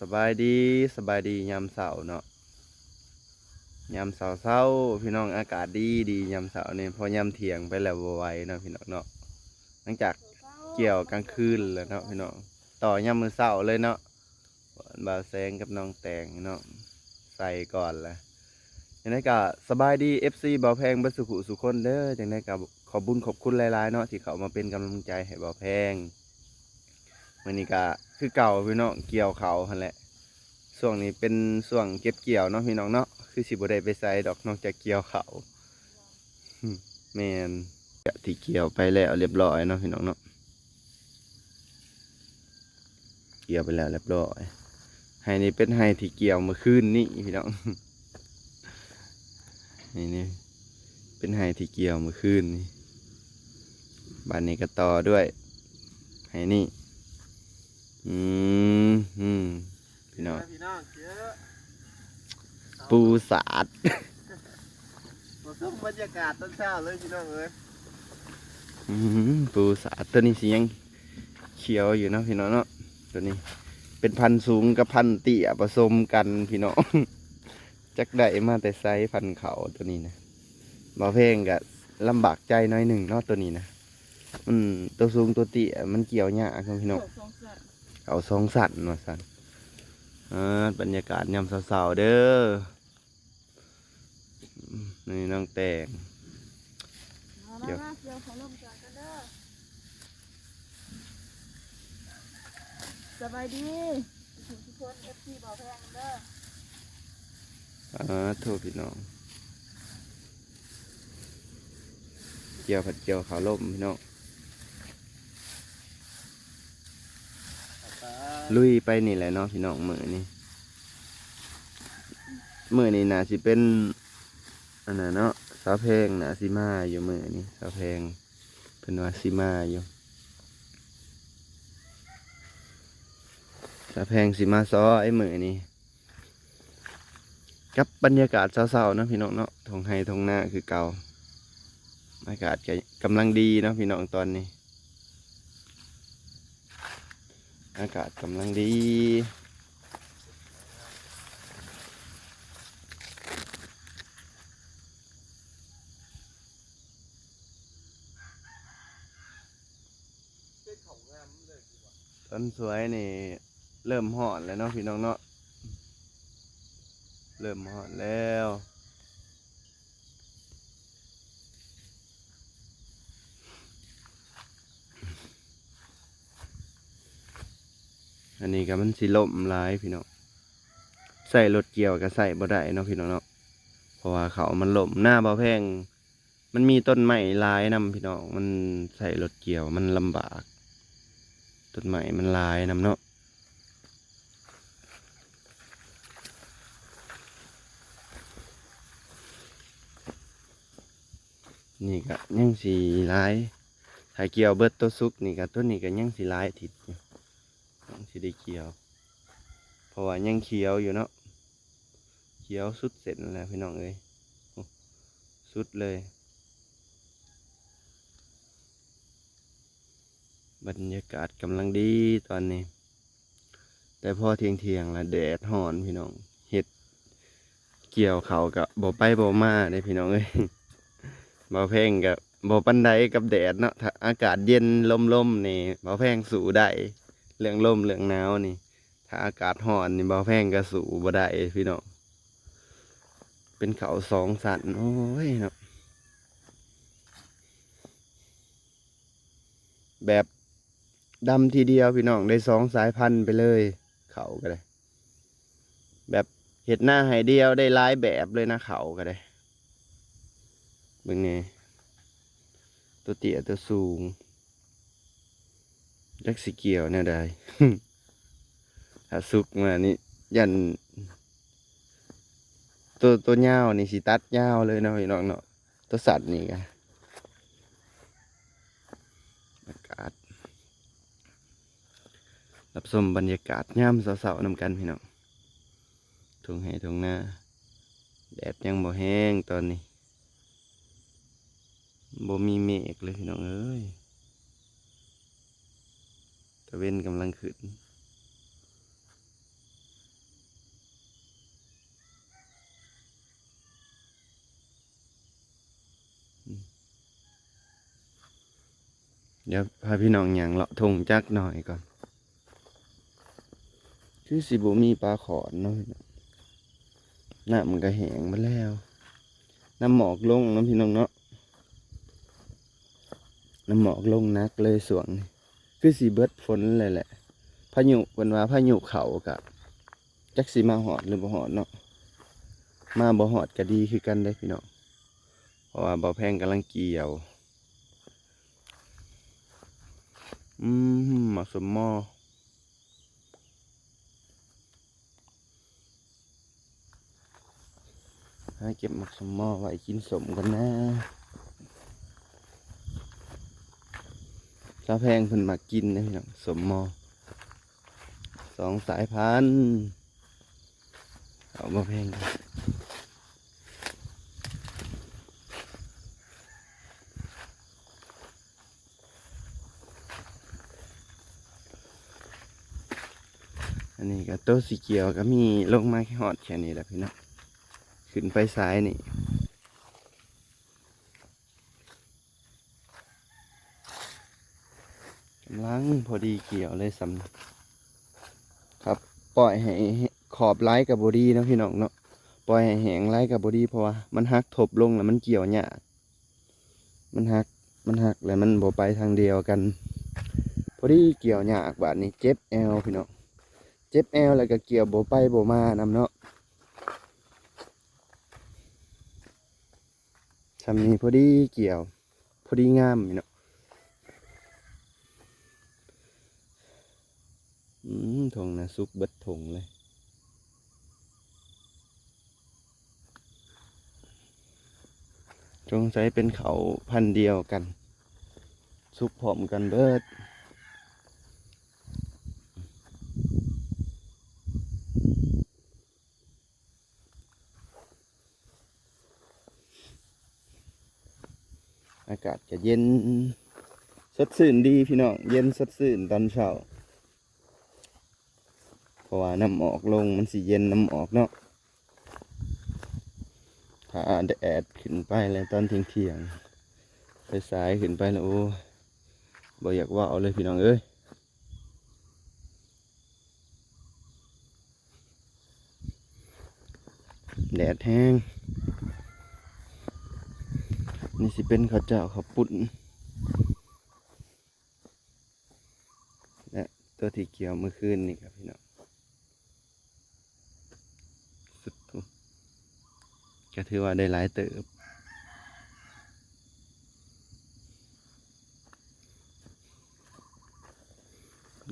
สบายดีสบายดียามเสาร์เนาะยามเสาร์เศร้าพี่น้องอากาศดีดียามเสาร์นี่พอยามเที่ยงไปแล้วไวเนาะพี่น้องเนาะหลังจากเกี่ยวกลางคืนแล้วเนาะพี่น้องต่อยามมือเช้าเลยเนาะบ่าวแสงกับน้องแตงเนาะใส่ก่อนละยังไงก็สบายดี FC บ่าวแพงบ่สุขุสุคนเด้อจังไดก็ขอบบุญขอบคุณหลายๆเนาะที่เขามาเป็นกำลังใจให้บ่าวแพง มื่อนี้ก็คือเก่าพี่น้องเกี่ยวเขาหันแหละช่วงนี้เป็นช่วงเก็บเกี่ยวเนาะพี่น้องเนาะคือสิบได้ไปใส่ดอกนอกจากเกี่ยวเขาแมนกะที่เกี่ยวไปแล้วเรียบร้อยเนาะพี่น้องเนาะเกี่ยวไปแล้วเรียบร้อยไฮนี้เป็นไฮที่เกี่ยวเมื่อคืนนี้พี่น้องนี่นี่เป็นไฮที่เกี่ยวเมื่อคืนนี้บ้านนี้ก็ต่อด้วยไฮนี่ อืมอืมพี่น้องพี่น้องเยอะปูสาดมาชมบรรยากาศตอนเช้าเลยพี่น้องเอ้ยอืมปูสาดตัวนี้สียังเขียวอยู่เนาะพี่น้องเนาะตัวนี้ เป็นพันธุ์สูงกับพันธุ์เตี้ยผสมกันพี่น้องจักได้มาแต่ไซส์พันธุ์เขาตัวนี้นะบ่าวเพลงก็ลำบากใจหน้อยหนึ่งเนาะตัวนี้นะมันตัวสูงตัวเตี้ยมันเกี่ยวยากครับพี่น้อง เขาสองสันว่าสันอ่าบรรยากาศยามเสาๆเด้ออืมนี่น้องแตงเดี๋เดี๋ยยววเดี๋ยวขอลงจอดกันเด้อสบายดีทุกทุกคนเอฟซีบอกแพงเด้ออ่าโทษพี่น้อง เกี่ยวผัดเกี่ยวขาวล่มพี่น้อง ลุยไปนี่แหละเนาะพี่น้องมือนี่มือนี่นาสิเป็นอันนั้นเนาะสาวเพงนาสิมาอยู่มือนี่สาวเพงเป็นว่าสิมาอยู่สาวเพงสิมาซอไอ้มือนี่กับบรรยากาศเศร้าๆนะพี่น้องเนาะทงไฮทงหน้าคือเก่าอากาศก็กำลังดีเนาะพี่น้องตอนนี้ อากาศกำลังดีต้นสวยนี่เริ่มหอนแล้วเนาะพี่น้องเนาะเริ่มหอนแล้ว อันนี้ก็มันสิล่มหลายพี่น้องใส่รถเกี่ยวก็ใส่บ่ได้เนาะพี่น้องเนาะเพราะว่าเขามันล่มหน้าบ่แพงมันมีต้นไม้ลายนำพี่น้องมันใส่รถเกี่ยวมันลำบาก ต้นไม้มันลายนำเนาะนี่ก็ยังสีลายถ้าเกี่ยวเบิดตัวซุกนี่ก็ต้นนี้ก็ยังสีลายทิศอยู่ ยังสีได้เกี่ยว เพราะว่ายังเขียวอยู่เนาะเขียวสุดเสร็จแล้วพี่น้องเอ้ยสุดเลยบรรยากาศกำลังดีตอนนี้ แต่พอเทียงเทียงละแดดห่อนพี่น้องเห็ด เกี่ยวเขากับบ่ไปบ่มาได้พี่น้องเอ้ยบ่แพงกับบ่ปันไดกับแดดเนาะอากาศเย็นลมๆนี่บ่แพงสู้ได้ เรื่องลมเรื่องหนาวนี่ ถ้าอากาศร้อนนี่บ่แพงก็สู้บ่ได้พี่น้องเป็นเขาสองสันโอ้ยเนาะแบบดำทีเดียวพี่น้องได้สองสายพันธุ์ไปเลย เขาก็ได้ แบบเห็ดหน้าหายเดียวได้หลายแบบเลยนะเขาก็ได้เบิ่งไงตัวเตี้ยตัวสูง จักสิเกียวแน่ได้ถ้าสุกมานี่ยัน ตัวตัวยาวนี่สิตัดยาวเลยเนาะพี่น้องเนาะตัวสัตว์นี่กันอากาศรับชมบรรยากาศย่ามเสาๆนำกันพี่น้องทุ่งไห้ทุ่งนาแดดยังบ่แห้งตอนนี้บ่มีเมฆเลยพี่น้องเอ้ย ตะเวนกำลังขึ้นเดี๋ยวพาพี่น้องอย่างเลาะทงจักหน่อยก่อน คือสิบุมีปลาขอนน้อยหน้ามันก็แหงมาแล้ว น้ำหมอกลงน้ำพี่น้องเนาะ น้ำหมอกลงนักเลยสวงนี่ คือสีเบิดฝนเลยแหละพายุเป็นว่าพายุเขากะจักสีมาหอดหรือบ่หอดเนาะมาบ่หอดก็ดีคือกันได้พี่น้องเพราะว่าบ่แพงกำลังเกี่ยว อืมหมักสมมอให้เก็บหมักสมมอไว้กินสมกันนะ ถ้าแพงเพิ่นมากินนะพี่น้องสมมอสองสายพันธุ์เอามาแพงกันอันนี้ก็โต๊ะสีเขียวก็มีลงมาแค่หอดแค่นี้แหละพี่น้องขึ้นไปซ้ายนี่ กำลังพอดีเกี่ยวเลยสำครับ ปล่อยให้ขอบไล่กับบอดี้นะพี่น้องเนาะปล่อยให้แหงไล่กับบอดี้เพราะว่ามันหักทบลงแล้วมันเกี่ยวยากมันหักมันหักแล้วมันบไปทางเดียวกัน พอดีเกี่ยวหยากบาดนี้เจ็บแอลพี่น้องเจ็บแอลแล้วก็เกี่ยวบไปบมานำเนาะทำนี้พอดีเกี่ยว พอดีงามพี่เนาะ อืมถงนะ ซุกเบิดถงเลย จงใช้เป็นเขาพันเดียวกัน ซุกพร้อมกันเบิดอากาศจะเย็นสดชื่นดีพี่น้อง เย็นสดชื่นตอนเช้า เพราะว่าน้ำออกลงมันสิเย็นน้ำออกเนาะถ้าแดดขึ้นไปแล้วตอนเที่ยงเที่ยงๆไปสายขึ้นไปแล้วโอ้บ่อยากว่าเอาเลยพี่น้องเอ้ยแดดแห้งนี่สิเป็นข้าวเจ้าข้าวปุ้นและตัวที่เกี่ยวเมื่อคืนนี่ครับพี่น้อง สุดทุ ก็ถือว่าได้หลายเติบ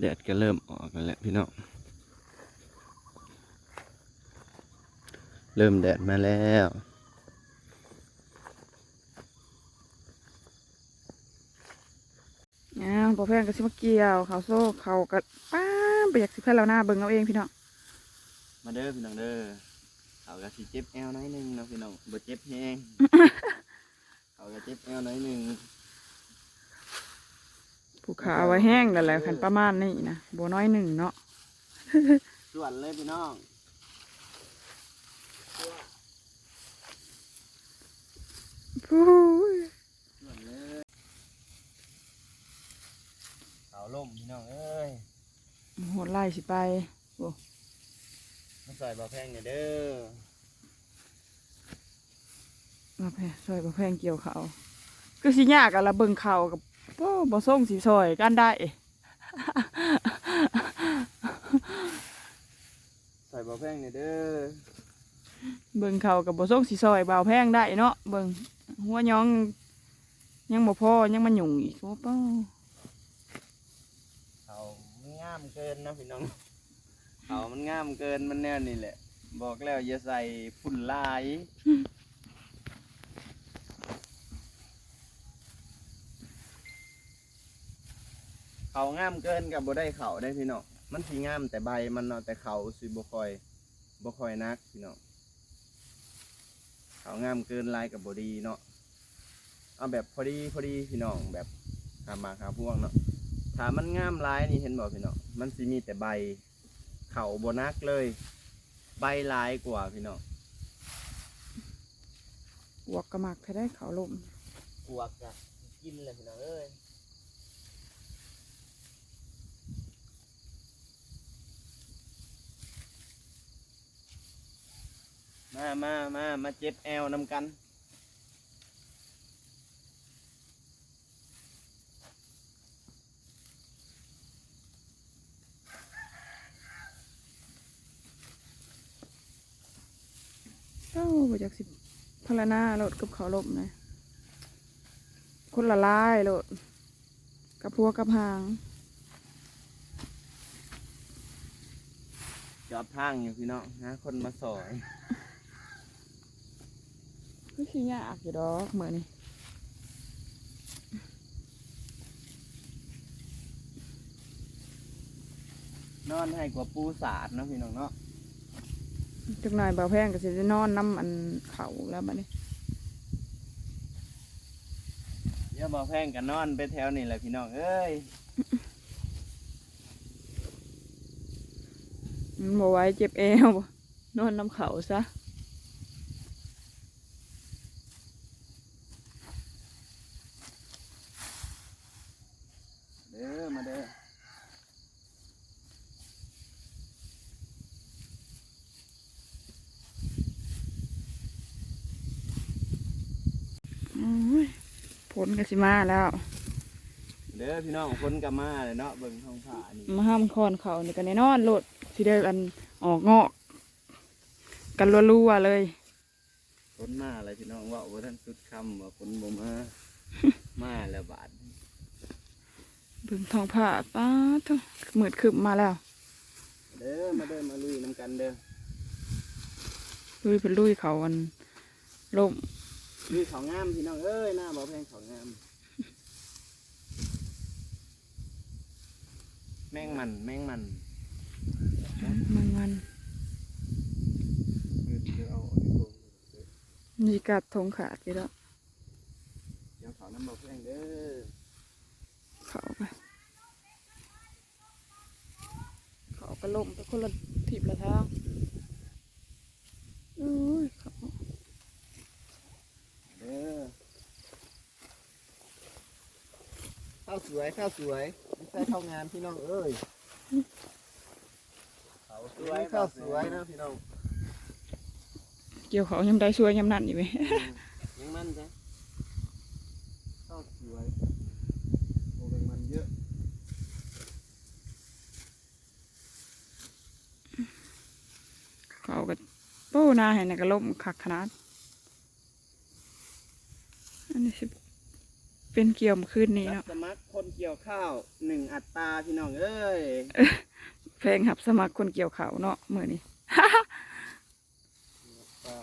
แดดก็เริ่มออกแล้วแหละพี่น้อง เริ่มแดดมาแล้วอ้าวบ่แพงก็สิมาเกี่ยวเขาวโซ่เขาก็ป้าบไปอยากสิเพิ่นแล้วหน้าเบิ่งเอาเองพี่น้อง มาเด้อพี่น้องเด้อ เขาก็สิเจ็บแอวหน้อยหนึงเนาะพี่น้องบ่เจ็บแฮง เขาก็เจ็บแอวหน้อยหนึงผูกขาเอาไว้แห้งนั่นแหละคันประมาณนี้นะบ่น้อยหนึ่งเนาะส่วนเลยพี่น้องฟู้ยส่วนเลยเขาล่มพี่น้องเอ้ย โหดไล่สิไป มาใส่บ่อแพงเนี่ยเด้อบ่แพงซอยบ่แพงเกี่ยวเขาวคือสิยากอะละเบิ่งเขาวกับบ่บ่ส่งสิซอยกันได้ ใส่บ่อแพงเนี่ยเด้อเบิ่งเขาวกับบ่ส่งสิซอยบ่าวแพงได้เนาะเบิ่งหัวย้อง ยังบ่พอยังมันหยุ่งอีกโอ้ป้าเขามันงามเกินนะพี่น้อง เขามันงามเกินมันแนวนี่แหละ บอกแล้วอย่าใส่ฝุ่นลายเขางามเกินกับบ่ได้เขาได้พี่น้องมันสีงามแต่ใบมันเนาะแต่เขาสิบ่คอยบ่คอยนักพี่น้องเขางามเกินลายกับบ่ดีเนาะเอาแบบพอดีพอดีพี่น้องแบบหามาหาพวงเนาะถ้ามันงามลายนี่เห็นบอกพี่น้องมันสิมีแต่ใบ เข่าบนักเลย ใบลายกว่าพี่น้องบวกกระหมักเธอได้เขาลมกวกอะกินเลยพี่น้องเอ้ยมามามามาเจ็บแอวนำกัน พลานาโลดกับเขาวลมนะคนละลายโลดกับพัวกับหาง จอบทางอยู่พี่น้องหาคนมาสอยคือสิยากอยู่ดอกมื้อนี้นอนให้กว่าปูสาดเนาะพี่น้องเนาะ จักหน่อยบ่าวแพงก็สิได้นอนน้ำอันเขาแล้วบัดนี้เดี๋ยวบ่แพงกันนอนไปแถวนี่แหละพี่น้องเอ้ยมันบ่ไหวเจ็บเอวบ่นอนน้ำเขาซะเด้อมาเด้อ โอ้ย ผลก็สิมาแล้ว เด้อพี่น้องคนกลับมาเลยเนาะเบิ่งท้องผ้านี่มาห้ามคอนเขานี่ก็แน่นอนโลดสิได้อันออกงอก กันรัวๆเลยคนมาอะไรพี่น้องเว่าบ่ทันสุดคำว่าคนบ่มามาแล้วบาดเบิ่งทองผ้าป้าดเถอะมืดขึ้นมาแล้ว เด้อมาเด้อมาลุยน้ำกันเด้อลุยเป็นลุยเขาอันลม ลุยเขางามพี่น้องเอ้ยหน้าบ่แพงเขางาม แมงมัน แมงมันมันมันมีกัดทงขาดกี่แล้วเดี๋ยวเขาน้ำบ่แพงเด้อเขาไปเขาก็ลมไปคนละทิบละทางโอ้ยเขา เด้อข้าวสวยข้าวสวยไม่ใช่ข้าวงามพี่น้องเอ้ยข้าวสวยข้าวสวยนะพี่น้องเกี่ยวเขายำได้ช่วยยำนั่นอยู่ไหมยังมันจ้ะข้าวสวยโอ้แมงมันเยอะเขาก็โป้หนาเห็นก็ล่มคักขนาด อันนี้สิเป็นเกี่ยวมขึ้นนี่รับเนาะสมัครคนเกี่ยวข้าวหนึ่งอัตราพี่น้องเอ้ยเพลงหับสมัครคนเกี่ยวเขาวเนาะมือนี้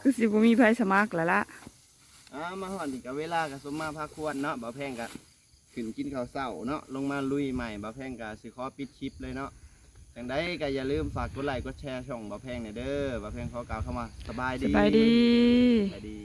คือสิบ่มีไผสมัครแล้วละอ่ามาหอนอีกกับเวลากับสมมาพาควรเนาะบ่าวแพงกะขึ้นกินข้าวเศร้าเนาะลงมาลุยใหม่บ่าวแพงกะสิขอปิดคลิปเลยเนาะจังใดก็อย่าลืมฝากกดไลค์กดแชร์ช่องบ่าวแพงเนี่ยเด้อบ่าวแพงขอกล่าวเข้ามาสบายสดีบายดี สบายดี